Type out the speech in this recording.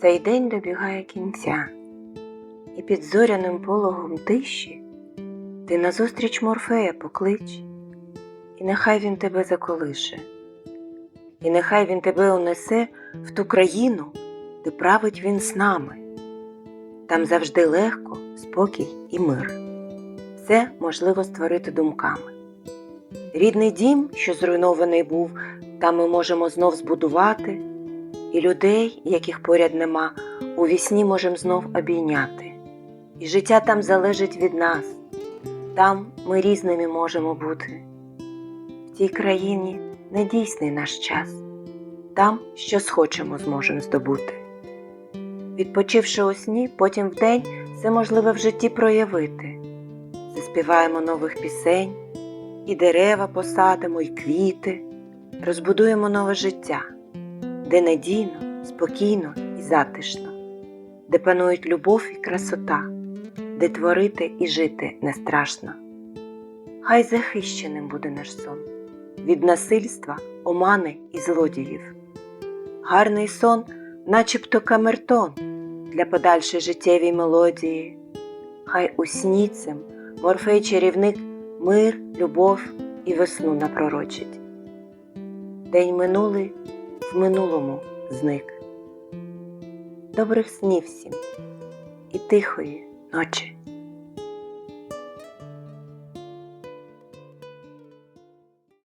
Цей день добігає кінця, і під зоряним пологом тиші ти назустріч Морфея поклич, і нехай він тебе заколише, і нехай він тебе унесе в ту країну, де править він з нами. Там завжди легко, спокій і мир. Все можливо створити думками. Рідний дім, що зруйнований був, там ми можемо знов збудувати, і людей, яких поряд нема, у вісні можемо знов обійняти. І життя там залежить від нас, там ми різними можемо бути. В тій країні не дійсний наш час, там що схочемо зможемо здобути. Відпочивши у сні, потім вдень все можливе в житті проявити. Заспіваємо нових пісень, і дерева посадимо, і квіти, розбудуємо нове життя, де надійно, спокійно і затишно, де панують любов і красота, де творити і жити не страшно. Хай захищеним буде наш сон від насильства, омани і злодіїв. Гарний сон, начебто камертон для подальшої життєвій мелодії. Хай у сні морфей чарівник мир, любов і весну напророчить. День минулий в минулому зник. Добрих снів всім і тихої ночі.